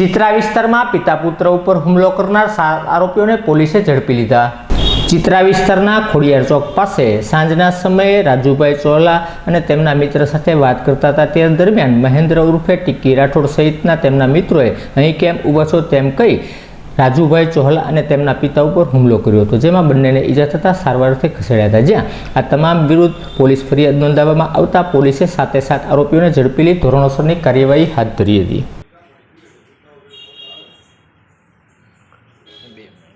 ચિત્રા વિસ્તારમાં પિતા પુત્ર ઉપર હુમલો કરનાર આરોપીઓને પોલીસે ઝડપી લીધા. ચિત્રા વિસ્તારના ખોડિયાર ચોક પાસે સાંજના સમયે રાજુભાઈ ચોલા અને તેમના મિત્ર સાથે વાત કરતા હતા. તે દરમિયાન મહેન્દ્ર ઉર્ફે ટિક્કી રાઠોડ સહિતના તેમના મિત્રોએ અહીં કેમ ઊભા છો તેમ કહી રાજુભાઈ ચોહલા અને તેમના પિતા ઉપર હુમલો કર્યો હતો, જેમાં બંનેને ઈજા થતાં સારવારથી ખસેડ્યા હતા. જ્યાં આ તમામ વિરુદ્ધ પોલીસ ફરિયાદ નોંધાવવામાં આવતા પોલીસે સાતે સાત આરોપીઓને ઝડપી લઈ ધોરણોસરની કાર્યવાહી હાથ ધરી હતી. Be.